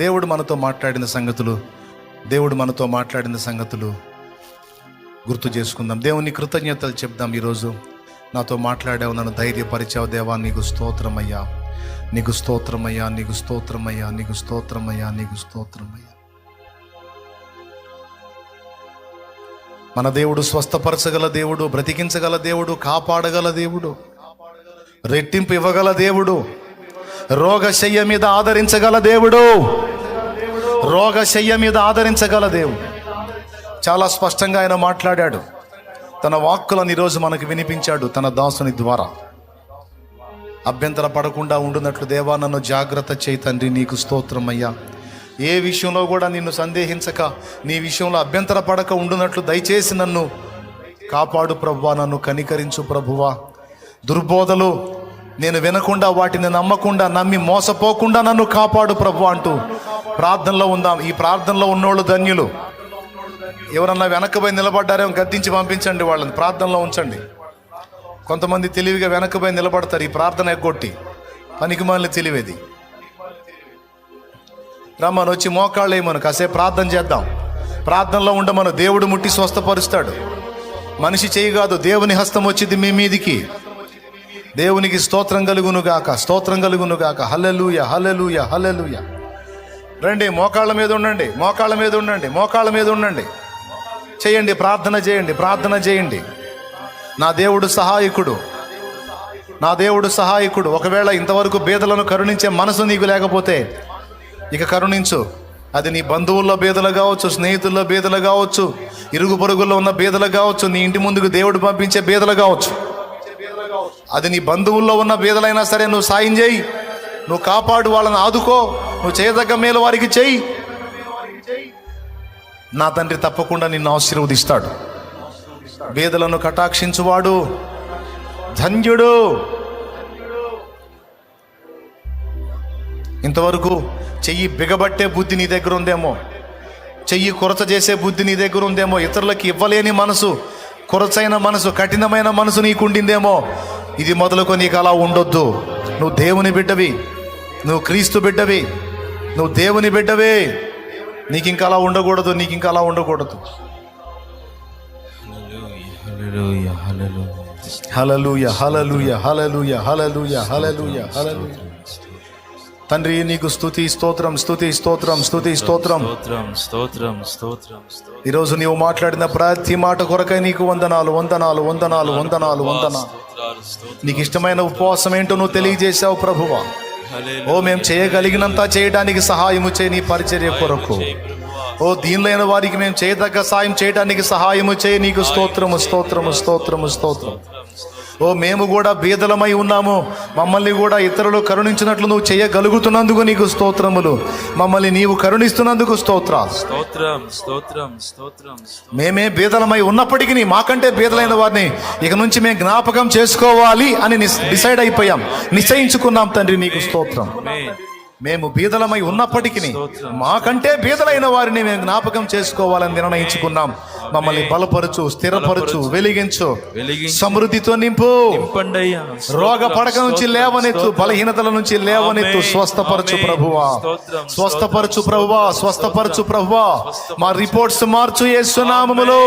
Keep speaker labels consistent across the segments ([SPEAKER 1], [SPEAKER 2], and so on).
[SPEAKER 1] దేవుడు మనతో మాట్లాడిన సంగతులు దేవుడు మనతో మాట్లాడిన సంగతులు గుర్తు చేసుకుందాం. దేవుని కృతజ్ఞతలు చెప్దాం ఈరోజు. నాతో మాట్లాడావు నన్ను ధైర్యపరిచావు. దేవా నీకు స్తోత్రమయ్యా నీకు స్తోత్రమయ్యా నీకు స్తోత్రమయ్యా నీకు స్తోత్రమయ్యా నీకు స్తోత్రమయ్యా మన దేవుడు స్వస్థపరచగల దేవుడు బ్రతికించగల దేవుడు కాపాడగల దేవుడు రెట్టింపు ఇవ్వగల దేవుడు రోగశయ్య మీద ఆదరించగల దేవుడు. రోగశయ్య మీద ఆదరించగల దేవుడు. చాలా స్పష్టంగా ఆయన మాట్లాడాడు. తన వాక్కులను ఈరోజు మనకు వినిపించాడు తన దాసుని ద్వారా. అభ్యంతర పడకుండా ఉండునట్లు దేవా నన్ను జాగ్రత్త చేయి తండ్రి నీకు స్తోత్రం అయ్యా. ఏ విషయంలో కూడా నిన్ను సందేహించక నీ విషయంలో అభ్యంతర పడక ఉండునట్లు దయచేసి నన్ను కాపాడు ప్రభువా నన్ను కనికరించు ప్రభువా. దుర్బోధలు నేను వినకుండా వాటిని నమ్మకుండా నమ్మి మోసపోకుండా నన్ను కాపాడు ప్రభు అంటూ ప్రార్థనలో ఉందాం. ఈ ప్రార్థనలో ఉన్నోళ్ళు ధన్యులు. ఎవరన్నా వెనక్కిపోయి నిలబడ్డారేమో గద్దించి పంపించండి వాళ్ళని. ప్రార్థనలో ఉంచండి. కొంతమంది తెలివిగా వెనక్కిపోయి నిలబడతారు. ఈ ప్రార్థన ఎగ్గొట్టి పనికిమాలిన తెలివేది. రమ్మను వచ్చి మోకాళ్ళు వేయమను. కాసేపు ప్రార్థన చేద్దాం. ప్రార్థనలో ఉండమను. దేవుడు ముట్టి స్వస్థపరుస్తాడు. మనిషి చేయి కాదు దేవుని హస్తం వచ్చింది మీ మీదికి. దేవునికి స్తోత్రం కలుగును గాక స్తోత్రం కలుగును హలలుయ హలలుయ హలలుయ హల్లెలూయ. రండి మోకాళ్ళ మీద ఉండండి మోకాళ్ళ మీద ఉండండి మోకాళ్ళ మీద ఉండండి. చేయండి ప్రార్థన చేయండి ప్రార్థన చేయండి. నా దేవుడు సహాయకుడు నా దేవుడు సహాయకుడు. ఒకవేళ ఇంతవరకు బేదలను కరుణించే మనసు నీకు లేకపోతే ఇక కరుణించు. అది నీ బంధువుల్లో బేదలు కావచ్చు స్నేహితుల్లో బీదలు కావచ్చు ఇరుగు పొరుగుల్లో ఉన్న బీదలు కావచ్చు నీ ఇంటి ముందుకు దేవుడు పంపించే బీదలు కావచ్చు. అది నీ బంధువుల్లో ఉన్న బీదలైనా సరే నువ్వు సాయం చేయి. నువ్వు కాపాడు వాళ్ళని ఆదుకో. నువ్వు చేయదగ్గ మేలు వారికి చేయి. నా తండ్రి తప్పకుండా నిన్ను ఆశీర్వదిస్తాడు. వేదలను కటాక్షించువాడు. ధన్యుడు. ఇంతవరకు చెయ్యి బిగబట్టే బుద్ధి నీ దగ్గర ఉందేమో. చెయ్యి కొరత చేసే బుద్ధి నీ దగ్గర ఉందేమో. ఇతరులకి ఇవ్వలేని మనసు కొరచైన మనసు కఠినమైన మనసు నీకుండిందేమో. ఇది మొదలుకొని నీకు అలా ఉండొద్దు. నువ్వు దేవుని బిడ్డవి. నువ్వు క్రీస్తు బిడ్డవి. నువ్వు దేవుని బిడ్డవే. నీకు ఇంకా అలా ఉండకూడదు నీకు ఇంకా అలా ఉండకూడదు.
[SPEAKER 2] Hallelujah, hallelujah.
[SPEAKER 1] హలలుయ హలలుయ హలలుయ హలలుయ హలలుయ తండ్రి నీకు స్తుతి స్తోత్రం స్తుతి స్తోత్రం స్తుతి స్తోత్రం.
[SPEAKER 2] స్తోత్రం స్తోత్రం
[SPEAKER 1] ఈరోజు నీవు మాట్లాడిన ప్రతి మాట కొరకై నీకు వందనాలు వందనాలు వందనాలు వందనాలు వందనాలు. నీకు ఇష్టమైన ఉపవాసం ఏంటో నువ్వు తెలియజేశావు ప్రభువా. ఓ మేము చేయగలిగినంత చేయడానికి సహాయము చేయి నీ పరిచర్య కొరకు. ఓ దీనిలైన వారికి మేము చేయదగ్గ సాయం చేయడానికి సహాయము చేయి నీకు. స్తోత్రము స్తోత్రము స్తోత్రము స్తోత్రం. ఓ మేము కూడా బీదలమై ఉన్నాము. మమ్మల్ని కూడా ఇతరులు కరుణించినట్లు నువ్వు చేయగలుగుతున్నందుకు నీకు స్తోత్రములు. మమ్మల్ని నీవు కరుణిస్తున్నందుకు
[SPEAKER 2] స్తోత్రం. స్తోత్రం స్తోత్రం స్తోత్రం.
[SPEAKER 1] మేమే బీదలమై ఉన్నప్పటికీ మాకంటే బీదలైన వారిని ఇక నుంచి మేము జ్ఞాపకం చేసుకోవాలి అని డిసైడ్ అయిపోయాం. నిశ్చయించుకున్నాం తండ్రి నీకు స్తోత్రం. మేము బీదలమై ఉన్నప్పటికీ మాకంటే బీదలైన వారిని మేము జ్ఞాపకం చేసుకోవాలని నిర్ణయించుకున్నాం మమ్మల్ని బలపరచు స్థిరపరచు వెలిగించు. సమృద్ధితో నింపు. రోగ పడక నుంచి లేవనెత్తు. బలహీనతల నుంచి లేవనెత్తు. స్వస్థపరచు. ప్రభువా స్వస్థపరచు ప్రభువా స్వస్థపరచు. ప్రభువా మా రిపోర్ట్స్ మార్చు యేసునామములో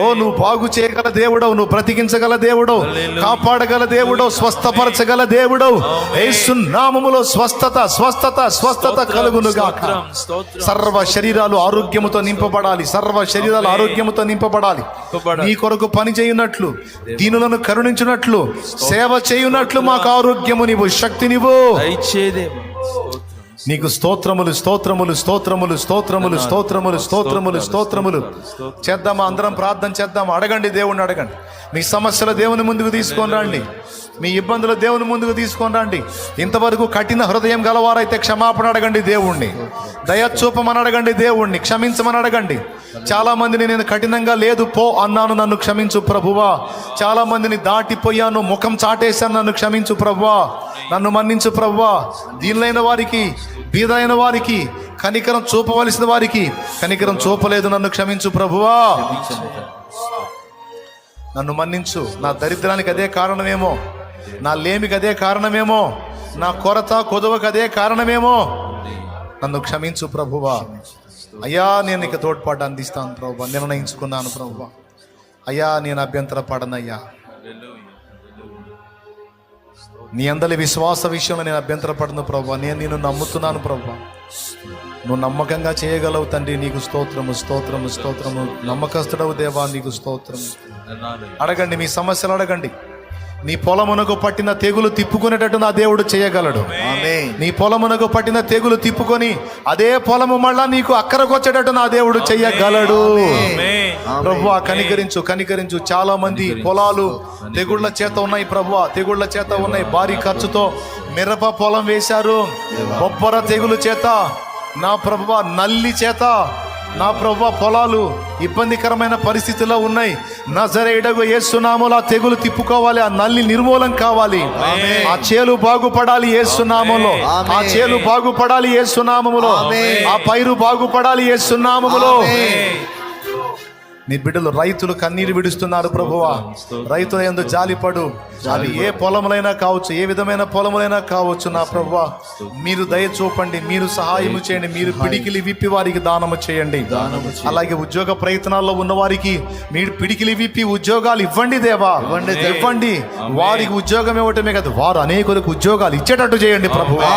[SPEAKER 1] ఓ నువ్వు బాగు చేయగల దేవుడవు నువ్వు బ్రతికించగల దేవుడవు. కాపాడగల దేవుడవు స్వస్థపరచగల దేవుడవు యేసునామములో స్వస్థత స్వస్థత స్వస్థత
[SPEAKER 2] స్తోత్రం,
[SPEAKER 1] కలుగును గాక
[SPEAKER 2] స్తోత్రం, స్తోత్రం.
[SPEAKER 1] సర్వ శరీరాలు ఆరోగ్యముతో నింపబడాలి సర్వ శరీరాలు. ఆరోగ్యముతో నింపబడాలి. నీ కొరకు పని చేయునట్లు దీనులను కరుణించున్నట్లు సేవ చేయునట్లు మాకు ఆరోగ్యము నీవు శక్తి నీవు. నీకు స్తోత్రములు స్తోత్రములు స్తోత్రములు స్తోత్రములు స్తోత్రములు స్తోత్రములు స్తోత్రములు. చేద్దామా? అందరం ప్రార్థన చేద్దామా? అడగండి దేవుణ్ణి అడగండి. మీ సమస్యలు దేవుని ముందుకు తీసుకొని రండి. మీ ఇబ్బందులు దేవుని ముందుకు తీసుకొని రండి. ఇంతవరకు కఠిన హృదయం గలవారైతే క్షమాపణ అడగండి దేవుణ్ణి. దయ చూపమని అడగండి దేవుణ్ణి. క్షమించమని అడగండి. చాలా మందిని నేను కఠినంగా లేదు పో అన్నాను నన్ను క్షమించు ప్రభువా. చాలా మందిని దాటిపోయాను ముఖం చాటేశాను నన్ను క్షమించు ప్రభువా. నన్ను మన్నించు ప్రభువా. దీనిలైన వారికి బీదైన వారికి కనికరం చూపవలసిన వారికి కనికరం చూపలేదు నన్ను క్షమించు ప్రభువా. నన్ను మన్నించు. నా దరిద్రానికి అదే కారణమేమో? నా లేమికి అదే కారణమేమో? నా కొరత కొదవకు అదే కారణమేమో? నన్ను క్షమించు ప్రభువా. అయ్యా నేను ఇక తోడ్పాటు అందిస్తాను ప్రభు నిర్ణయించుకున్నాను ప్రభు అయ్యా నేను అభ్యంతర పడనయ్యా. నీ అందరి విశ్వాస విషయంలో నేను అభ్యంతర పడను ప్రభు నేను నేను నమ్ముతున్నాను ప్రభు నువ్వు నమ్మకంగా చేయగలవు తండ్రి. నీకు స్తోత్రము స్తోత్రము స్తోత్రము. నమ్మకస్తుడవు దేవా నీకు స్తోత్రము. అడగండి మీ సమస్యలు అడగండి. నీ పొలమునకు పట్టిన తెగులు తిప్పుకునేటట్టు నా దేవుడు చేయగలడు. నీ పొలమునకు పట్టిన తెగులు తిప్పుకొని అదే పొలము మళ్ళా నీకు అక్కరకొచ్చేటట్టు నా దేవుడు చెయ్యగలడు.
[SPEAKER 2] ఆమేన్
[SPEAKER 1] ప్రభు కనికరించు కనికరించు. చాలా మంది పొలాలు తెగుళ్ళ చేత ఉన్నాయి ప్రభు తెగుళ్ళ చేత ఉన్నాయి. భారీ ఖర్చుతో మిరప పొలం వేశారు. బొబ్బర తెగులు చేత నా ప్రభు నల్లి చేత నా ప్రభు పొలాలు ఇబ్బందికరమైన పరిస్థితిలో ఉన్నాయి. నజరేడగు ఏసునామలో ఆ తెగులు తిప్పుకోవాలి ఆ నల్లి నిర్మూలం కావాలి. ఆ చేలు బాగుపడాలి ఏసునామములో ఆ చేలు బాగుపడాలి ఏసునామములో ఆ పైరు బాగుపడాలి ఏసునామములో నీ బిడ్డలు రైతులు కన్నీరు విడుస్తున్నారు ప్రభువా. రైతుల ఎందు జాలిపడు. అది ఏ పొలములైనా కావచ్చు ఏ విధమైన పొలములైనా కావచ్చు నా ప్రభువా. మీరు దయ చూపండి మీరు సహాయము చేయండి మీరు పిడికిలి విప్పి వారికి దానము చేయండి. అలాగే ఉద్యోగ ప్రయత్నాల్లో ఉన్న వారికి మీరు పిడికిలి విప్పి ఉద్యోగాలు ఇవ్వండి దేవా. ఇవ్వండి వారికి ఉద్యోగం ఇవ్వటమే కదా వారు అనేకులకు ఉద్యోగాలు ఇచ్చేటట్టు చేయండి ప్రభువా.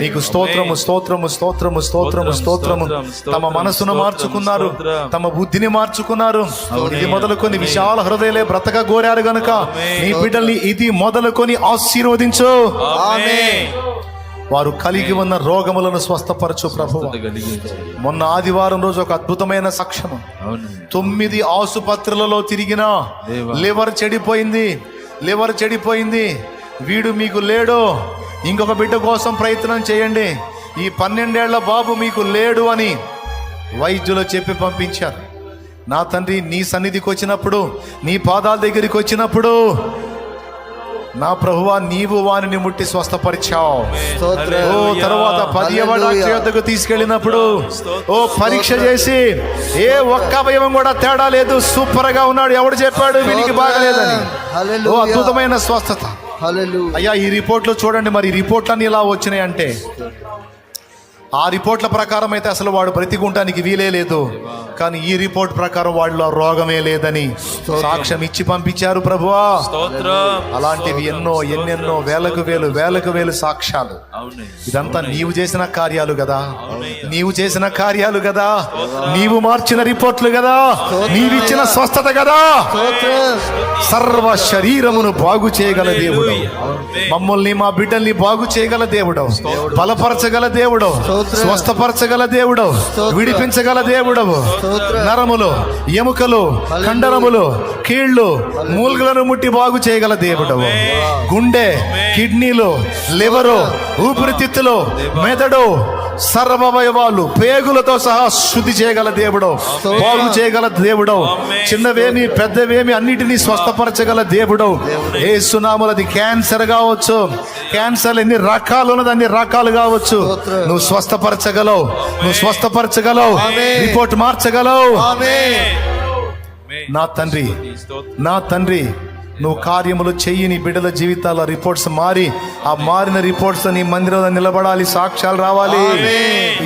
[SPEAKER 1] నీకు స్తోత్రము స్తోత్రము స్తోత్రము స్తోత్రము స్తోత్రము. తమ మనసును మార్చుకున్నారు తమ బుద్ధిని మార్చుకున్నారు. ఇది మొదలుకొని విశాల హృదయలే బ్రతక కోరారు గనుక. నీ బిడ్డల్ని ఇది మొదలుకొని ఆశీర్వదించు. వారు కలిగి ఉన్న రోగములను స్వస్థపరచు ప్రభు. మొన్న ఆదివారం రోజు ఒక అద్భుతమైన సాక్ష్యము తొమ్మిది ఆసుపత్రులలో తిరిగినా. లివర్ చెడిపోయింది. లివర్ చెడిపోయింది. వీడు మీకు లేడు. ఇంకొక బిడ్డ కోసం ప్రయత్నం చేయండి. ఈ పన్నెండేళ్ళ బాబు మీకు లేడు అని వైద్యులు చెప్పి పంపించారు. నా తండ్రి నీ సన్నిధికి వచ్చినప్పుడు నీ పాదాల దగ్గరికి వచ్చినప్పుడు నా ప్రభువా నీవు వారిని ముట్టి స్వస్థపరిచావు. ఓ తర్వాత పదియవ డాక్టర్ తీసుకెళ్ళినప్పుడు ఓ పరీక్ష చేసి ఏ ఒక్క అవయవం కూడా తేడా లేదు సూపర్గా ఉన్నాడు ఎవడు చెప్పాడు వీనికి బాగలేదని. ఓ అద్భుతమైన స్వస్థత. అయ్యా ఈ రిపోర్ట్లు చూడండి మరి రిపోర్ట్లన్నీ ఇలా వచ్చినాయి అంటే ఆ రిపోర్ట్ల ప్రకారం అయితే అసలు వాడు బ్రతికుంటానికి వీలే లేదు. కానీ ఈ రిపోర్ట్ ప్రకారం వాళ్ళలో రోగమే లేదని సాక్ష్యం ఇచ్చి పంపించారు ప్రభువా.
[SPEAKER 2] స్తోత్రం.
[SPEAKER 1] అలాంటివి ఎన్నో ఎన్నెన్నో వేలకు వేలు వేలకు వేలు సాక్ష్యాలు.
[SPEAKER 2] అవునే.
[SPEAKER 1] ఇదంతా నీవు చేసిన కార్యాలు కదా. నీవు చేసిన కార్యాలు కదా. నీవు మార్చిన రిపోర్ట్లు కదా. నీవిచ్చిన స్వస్థత కదా. సర్వ శరీరమును బాగు చేయగల దేవుడు. మమ్మల్ని మా బిడ్డల్ని బాగు చేయగల దేవుడు. బలపరచగల దేవుడు. స్వస్థపరచగల దేవుడు విడిపించగల దేవుడు నరములు ఎముకలు కండరములు కీళ్ళు మూలుగులను ముట్టి బాగు చేయగల దేవుడు గుండె కిడ్నీలు లివరు ఊపిరితిత్తులు మెదడు సర్వవయవాలు పేగులతో సహా శుద్ధి చేయగల దేవుడు బాగు చేయగల దేవుడు చిన్నవేమి పెద్దవేమి అన్నిటినీ స్వస్థపరచగల దేవుడు. ఏ సునాములది క్యాన్సర్ కావచ్చు. క్యాన్సర్ ఎన్ని రకాలు ఉన్నది అన్ని రకాలు కావచ్చు. నువ్వు స్వస్థపరచగలవు. నువ్వు స్వస్థపరచగలవు. రిపోర్ట్ మార్చగలవు. నా తండ్రి నా తండ్రి నువ్వు కార్యములు చెయ్యి నీ బిడ్డల జీవితాల రిపోర్ట్స్ మారి ఆ మారిన రిపోర్ట్స్ నీ మందిరంలో నిలబడాలి సాక్ష్యాలు రావాలి.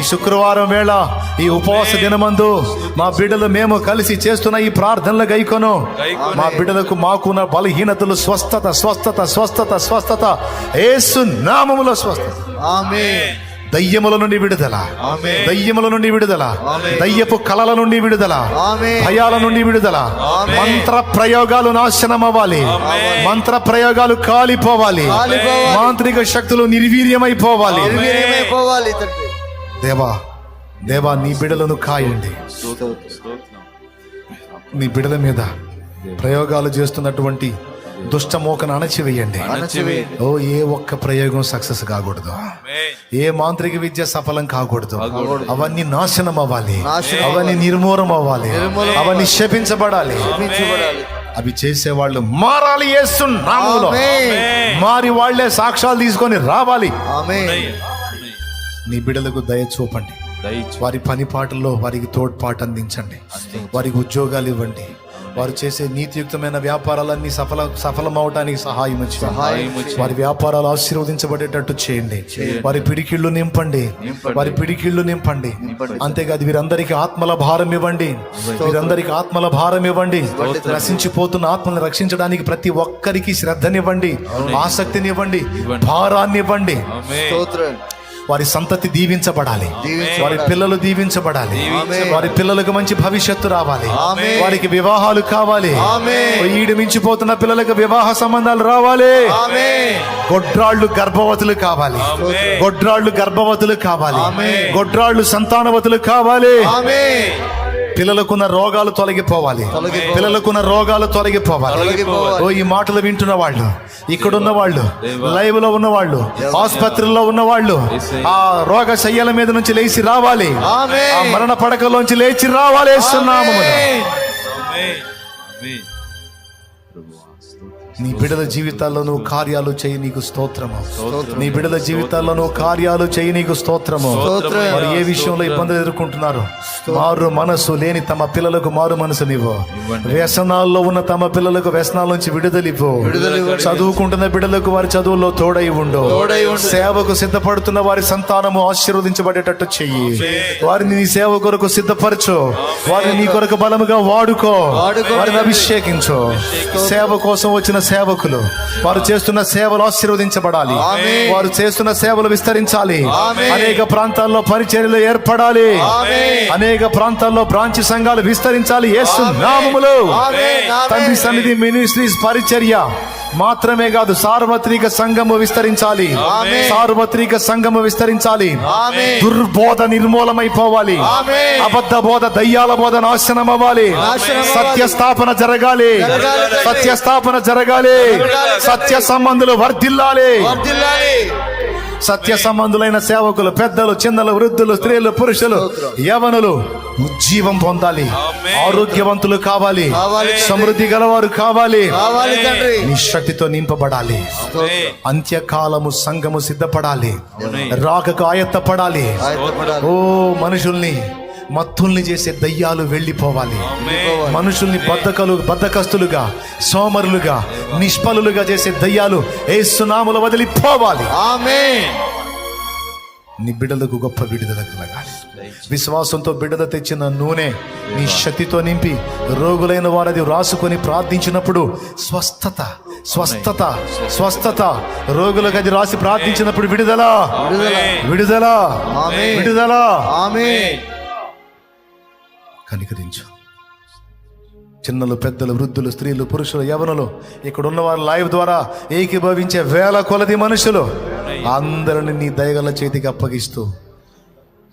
[SPEAKER 1] ఈ శుక్రవారం వేళ ఈ ఉపవాస దినమందు మా బిడ్డలు మేము కలిసి చేస్తున్న ఈ ప్రార్థనలు గైకొను. మా బిడ్డలకు మాకున్న బలహీనతలు స్వస్థత స్వస్థత స్వస్థత స్వస్థత. ఏసు నామములో స్వస్థత. దయ్యముల నుండి విడుదల. దయ్యముల నుండి విడుదల. దయ్యపు కళల నుండి విడుదల. భయాల నుండి విడుదల. మంత్ర ప్రయోగాలు నాశనం అవ్వాలి మంత్ర ప్రయోగాలు కాలిపోవాలి. మాంత్రిక శక్తులు నిర్వీర్యమైపోవాలి. దేవా దేవా నీ బిడలను కాయండి. నీ బిడల మీద ప్రయోగాలు చేస్తున్నటువంటి దుష్ట మోకను అణచివేయండి.
[SPEAKER 2] అణచివే
[SPEAKER 1] ఓ ఏ ఒక్క ప్రయోగం సక్సెస్ కాకూడదు. ఏ మాంత్రిక విద్య సఫలం కాకూడదు. అవన్నీ నాశనం అవ్వాలి. అవన్నీ నిర్మూలం అవ్వాలి. అవన్నీ శపించబడాలి అవి చేసేవాళ్ళు మారాలి నామములో.
[SPEAKER 3] ఆమేన్.
[SPEAKER 1] మారి వాళ్ళే సాక్ష్యాలు తీసుకొని రావాలి. నీ బిడ్డలకు దయ చూపండి. వారి పని పాటల్లో వారికి తోడ్పాటు అందించండి. వారికి ఉద్యోగాలు ఇవ్వండి. వారు చేసే నీతియుక్తమైన వ్యాపారాలన్నీ సఫల సఫలమవటానికి సహాయం చేయండి వారి వ్యాపారాలు ఆశీర్వదించబడేటట్టు చేయండి. వారి పిడికిళ్ళు నింపండి. వారి పిడికిళ్ళు నింపండి. అంతేకాదు వీరందరికీ ఆత్మల భారం ఇవ్వండి. వీరందరికీ ఆత్మల భారం ఇవ్వండి. నశించిపోతున్న ఆత్మలను రక్షించడానికి ప్రతి ఒక్కరికి శ్రద్ధనివ్వండి. ఆసక్తినివ్వండి. భారాన్ని ఇవ్వండి వారి సంతతి దీవించబడాలి. వారి పిల్లలు దీవించబడాలి. వారి పిల్లలకు మంచి భవిష్యత్తు రావాలి. వారికి వివాహాలు కావాలి. ఈడు మించిపోతున్న పిల్లలకు వివాహ సంబంధాలు రావాలి గొడ్రాళ్ళు గర్భవతులు కావాలి. గొడ్రాళ్ళు గర్భవతులు కావాలి. గొడ్రాళ్ళు సంతానవతులు కావాలి పిల్లలకున్న రోగాలు తొలగిపోవాలి. పిల్లలకున్న రోగాలు తొలగిపోవాలి.
[SPEAKER 3] తొలగిపోవాలి.
[SPEAKER 1] ఓ ఈ మాటలు వింటున్న వాళ్ళు ఇక్కడున్న వాళ్ళు లైవ్? లో ఉన్న వాళ్ళు ఆసుపత్రుల్లో ఉన్న వాళ్ళు ఆ రోగ శయ్యల మీద నుంచి లేచి రావాలి. మరణ పడకలోంచి లేచి రావాలి నీ బిడల జీవితాల్లో నువ్వు కార్యాలు చేయి నీకు స్తోత్రము.
[SPEAKER 2] స్తోత్రం
[SPEAKER 1] నీ బిడల జీవితాల్లో నువ్వు కార్యాలు చేయి నీకు స్తోత్రము.
[SPEAKER 3] స్తోత్రం.
[SPEAKER 1] మరి ఏ విషయంలో ఇబ్బందులు ఎదుర్కొంటున్నారు? మారు మనసు లేని తమ పిల్లలకు మారు మనసునివ్వు వ్యసనాల్లో ఉన్న తమ పిల్లలకు వ్యసనాల నుంచి విడుదలివ్వు. చదువుకుంటున్న బిడ్డలకు వారి చదువుల్లో తోడై ఉండు. సేవకు సిద్ధపడుతున్న వారి సంతానము ఆశీర్వదించబడేటట్టు చెయ్యి. వారిని నీ సేవ కొరకు సిద్ధపరచు. వారిని నీ కొరకు బలముగా వాడుకో.
[SPEAKER 3] వాడుకో.
[SPEAKER 1] వారిని అభిషేకించు. సేవ కోసం వచ్చిన సేవకులు వారు చేస్తున్న సేవలు ఆశీర్వదించబడాలి. వారు చేస్తున్న సేవలు విస్తరించాలి. అనేక ప్రాంతాల్లో పరిచర్యలు ఏర్పడాలి. అనేక ప్రాంతాల్లో బ్రాంచ్ సంఘాలు విస్తరించాలి యేసు నామములో. తండ్రి సన్నిధి మినిస్ట్రీస్ పరిచర్య మాత్రమే కాదు సార్వత్రిక సంఘము విస్తరించాలి. సార్వత్రిక సంఘము విస్తరించాలి. దుర్బోధ నిర్మూలమైపోవాలి. అబద్ధ బోధ దయ్యాల బోధ నాశనం అవ్వాలి
[SPEAKER 3] నాశనం అవ్వాలి.
[SPEAKER 1] సత్య స్థాపన జరగాలి
[SPEAKER 3] జరగాలి తండ్రి.
[SPEAKER 1] సత్య స్థాపన జరగాలి
[SPEAKER 3] తండ్రి.
[SPEAKER 1] సత్య సంబంధులు వర్ధిల్లాలి. సత్య సంబంధులైన సేవకులు పెద్దలు చిన్నలు వృద్ధులు స్త్రీలు పురుషులు యవనులు ఉజ్జీవం పొందాలి. ఆరోగ్యవంతులు కావాలి. సమృద్ధి గలవారు కావాలి
[SPEAKER 3] కావాలి తండ్రి
[SPEAKER 1] నీ శక్తితో నింపబడాలి అంత్యకాలము సంఘము సిద్ధపడాలి. రాకకు ఆయత్తపడాలి. ఓ మనుషుల్ని మత్తుల్ని చేసే దయ్యాలు వెళ్ళిపోవాలి. మనుషుల్ని బద్దకలు బద్దకస్తులుగా సోమరులుగా నిష్ఫలులుగా చేసే దయ్యాలు ఏసునాములు వదిలిపోవాలి.
[SPEAKER 3] ఆమేన్.
[SPEAKER 1] నీ బిడ్డలకు గొప్ప విడుదల కలగాలి. విశ్వాసంతో బిడ్డల తెచ్చిన నూనె నీ శక్తితో నింపి రోగులైన వారది రాసుకొని ప్రార్థించినప్పుడు స్వస్థత స్వస్థత స్వస్థత. రోగులకు అది రాసి ప్రార్థించినప్పుడు విడుదల. విడుదల. విడుదల. కనికరించు. చిన్నలు పెద్దలు వృద్ధులు స్త్రీలు పురుషులు యవనులు ఇక్కడున్న వారి లైవ్ ద్వారా ఏకీభవించే వేల కొలది మనుషులు అందరిని నీ దయగల చేతికి అప్పగిస్తూ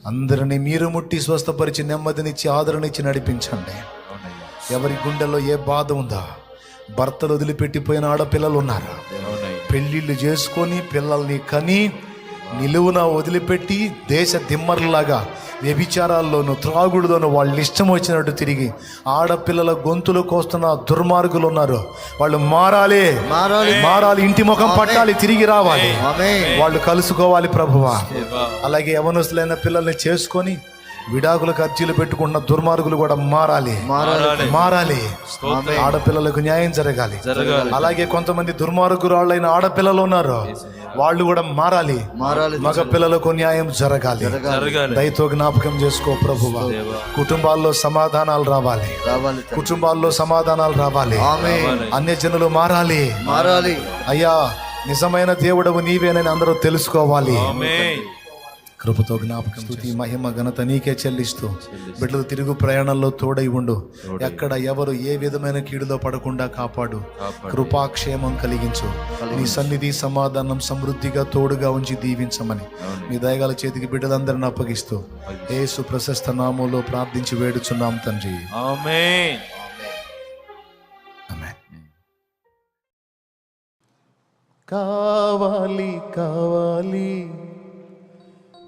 [SPEAKER 1] అందరినీ మీరు ముట్టి స్వస్థపరిచి నెమ్మదినిచ్చి ఆదరణిచ్చి నడిపించండి. ఎవరి గుండెల్లో ఏ బాధ ఉందా? భర్తలు వదిలిపెట్టిపోయిన ఆడపిల్లలు ఉన్నారా? పెళ్ళిళ్ళు చేసుకొని పిల్లల్ని కని నిలువున వదిలిపెట్టి దేశ దిమ్మర్లాగా వ్యభిచారాల్లోనూ త్రాగుడులోనూ వాళ్ళు ఇష్టం వచ్చినట్టు తిరిగి ఆడపిల్లల గొంతులు కోస్తున్న దుర్మార్గులు ఉన్నారు వాళ్ళు మారాలి.
[SPEAKER 3] మారాలి.
[SPEAKER 1] మారాలి. ఇంటి ముఖం పట్టాలి. తిరిగి రావాలి. వాళ్ళు కలుసుకోవాలి ప్రభువా. అలాగే యవనస్తులైన పిల్లల్ని చేసుకొని విడాకులకు అర్జీలు పెట్టుకున్న దుర్మార్గులు కూడా మారాలి.
[SPEAKER 3] మారాలి.
[SPEAKER 1] ఆడపిల్లలకు న్యాయం జరగాలి.
[SPEAKER 2] జరగాలి.
[SPEAKER 1] అలాగే కొంతమంది దుర్మార్గురాళ్ళైన ఆడపిల్లలు ఉన్నారు. వాళ్ళు కూడా మారాలి.
[SPEAKER 3] మారాలి.
[SPEAKER 1] మగ పిల్లలకు న్యాయం జరగాలి.
[SPEAKER 2] జరగాలి.
[SPEAKER 1] దయతో జ్ఞాపకం చేసుకో ప్రభువా కుటుంబాల్లో సమాధానాలు రావాలి. కుటుంబాల్లో సమాధానాలు రావాలి.
[SPEAKER 3] ఆమేన్.
[SPEAKER 1] అన్యజనులు మారాలి.
[SPEAKER 3] మారాలి.
[SPEAKER 1] అయ్యా నిజమైన దేవుడవు నీవేనని అందరూ తెలుసుకోవాలి.
[SPEAKER 2] ఆమేన్.
[SPEAKER 1] కృపతో జ్ఞాపకం స్తుతి మహిమ ఘనత నీకే చెల్లిస్తూ. బిడ్డలు తిరుగు ప్రయాణంలో తోడై ఉండు. ఎక్కడ ఎవరు ఏ విధమైన కీడులో పడకుండా కాపాడు. కృపాక్షేమం కలిగించు. నీ సన్నిధి సమాధానం సమృద్ధిగా తోడుగా ఉంచి దీవించమని. మీ దయగల చేతికి బిడ్డలందరిని అప్పగిస్తూ. యేసు ప్రశస్త నామంలో ప్రార్థించి వేడుచున్నాం తండ్రి. కావాలి కావాలి.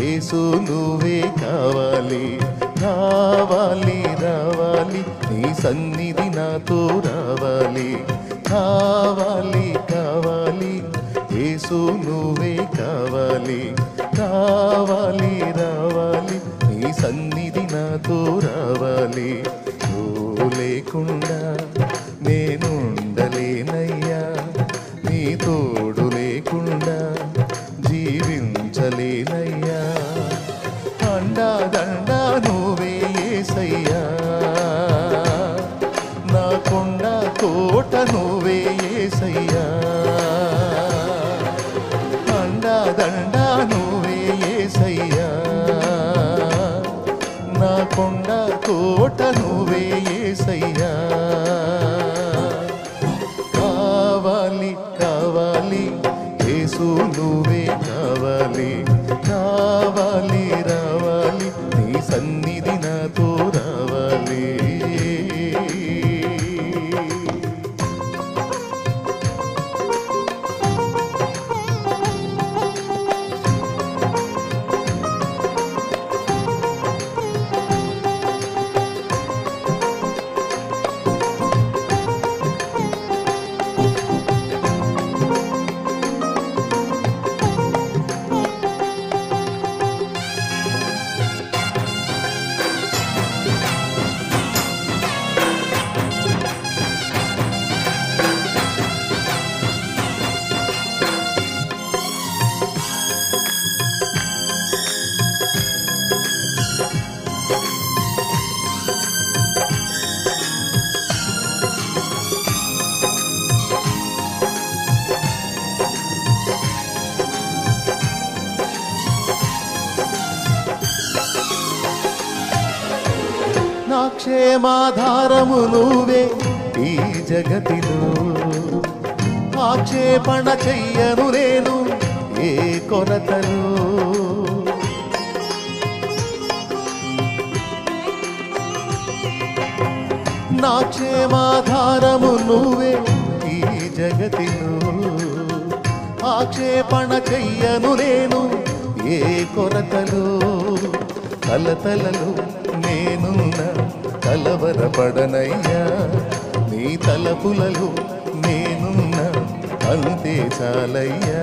[SPEAKER 4] యేసు నువ్వే కావాలి రావాలి రావాలి నీ సన్నిధి నాతో రావాలి కావాలి కావాలి యేసు నువ్వే కావాలి కావాలి రావాలి నీ సన్నిధి నాతో రావాలి. నువ్వు లేకుండా నా కొండ కోట నువ్వే ఏసయ్యా. ప్రేమాధారము నువ్వే ఈ జగతిలో. ఆక్షేపణ చెయ్యను నేను ఏ కొరతను. నా క్షేమాధారము నువ్వే ఈ జగతిలో. ఆక్షేపణ చెయ్యను నేను ఏ కొరతలు. కలతలలో నేనున్నా కలవరపడనయ్యా. నీ తలపులలో నేనున్న అంతే చాలయ్యా.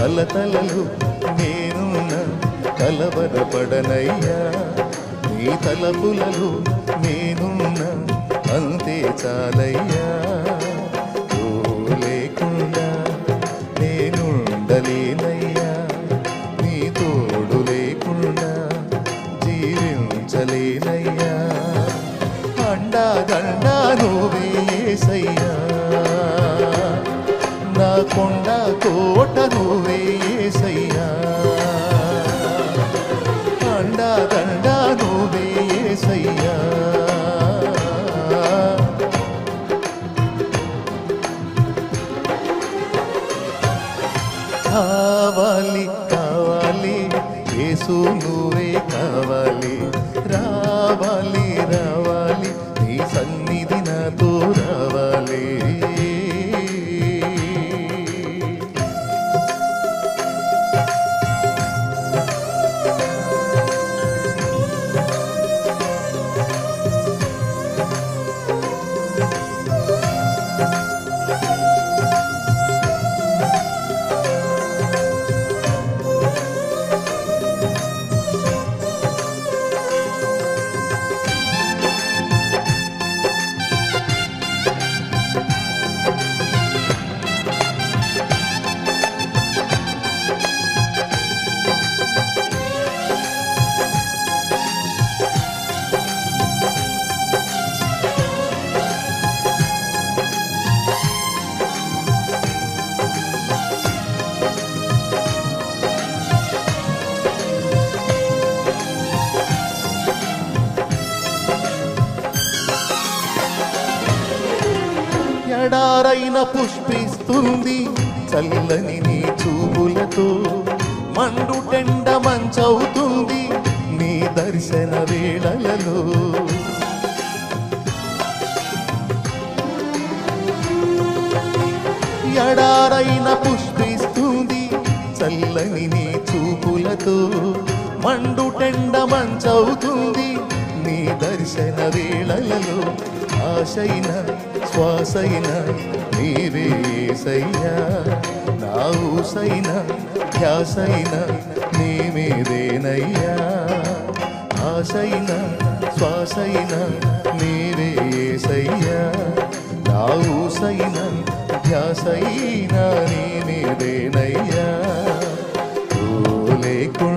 [SPEAKER 4] కలతలలో నేనున్న కలవరపడనయ్యా. నీ తలపులలో నేనున్న అంతే చాలయ్యా. నా కొండ చల్లని నీ చూపులతో మండు టెండ మంచవుతుంది నీ దర్శన వేళలలో. ఎడారైన పుష్పిస్తుంది చల్లని నీ చూపులతో మండుటెండ మంచవుతుంది నీ దర్శన వేళలలో. ఆశైన శ్వాసైన నీవే సయ్యా. నా ఊసైన ధ్యాసైన నీ మీదేనయ్యా ఆశైన శ్వాసైన నీవే సయ్యా. నా ఊసైన ధ్యాసైన నీ మీదేనయ్యా లేకుండా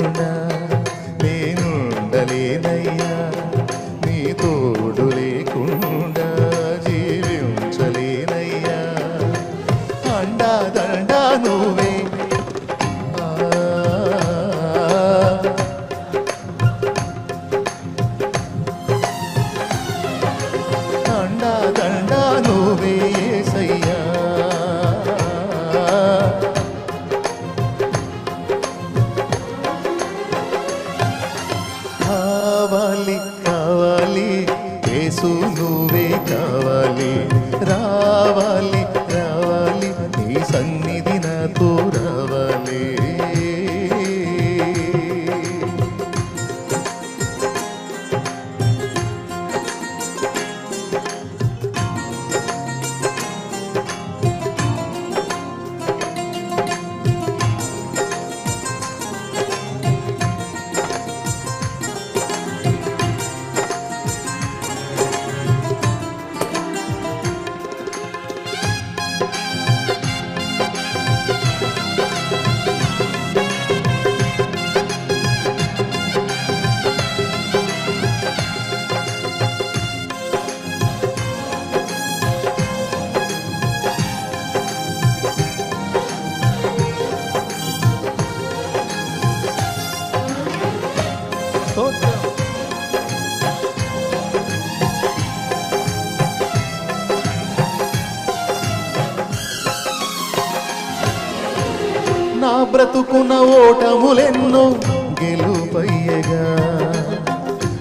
[SPEAKER 4] నా బ్రతుకున ఓటములెన్నో గెలుపయ్యగా.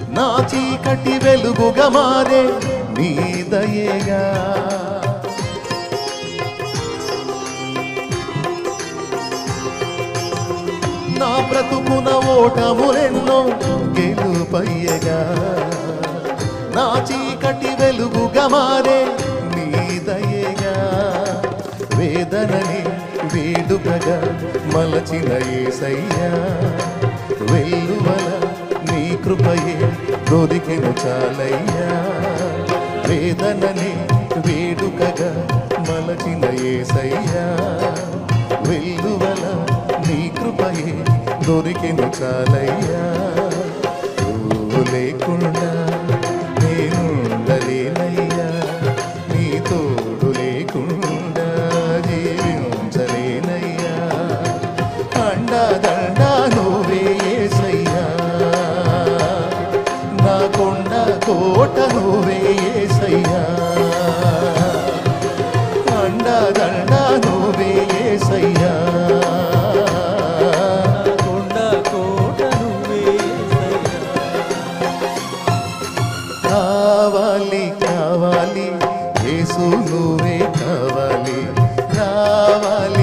[SPEAKER 4] నా చీకటి వెలుగుగా మారే నీ దయేగా. నా బ్రతుకున ఓటములెన్నో గెలుపయ్యగా. నా చీకటి వెలుగుగా మారే నీ దయేగా. వేదనని వేడుకగా మలచిన ఏసయ్యా. వెల్లువల నీ కృపయే దొరికెను చాలయ్యా. వేదనని వేడుకగా మలచిన ఏసయ్యా. వెల్లువల నీ కృపయే దొరికెను చాలయ్యా. లేకుండా కోట నువ్వే ఏసయ్యా అండా దండా నువ్వే ఏసయ్యా
[SPEAKER 3] కొండ కోట నువ్వే
[SPEAKER 4] కావాలి కావాలి యేసు నువ్వే కావాలి. కావాలి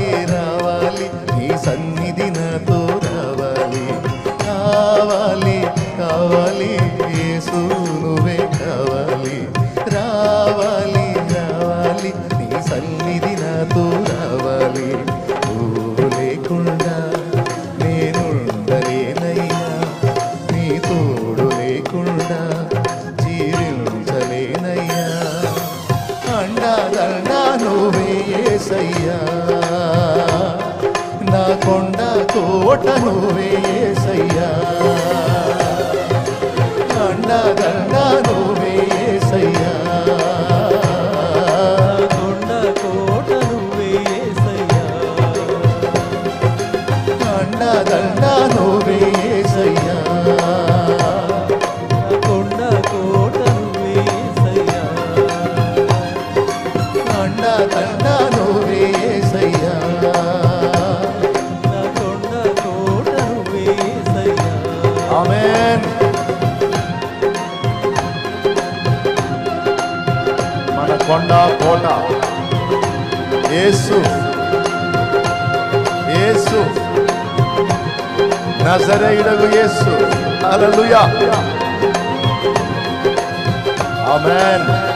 [SPEAKER 1] యేసు. యేసు. నజరేయుడగు యేసు. హల్లెలూయా. ఆమేన్.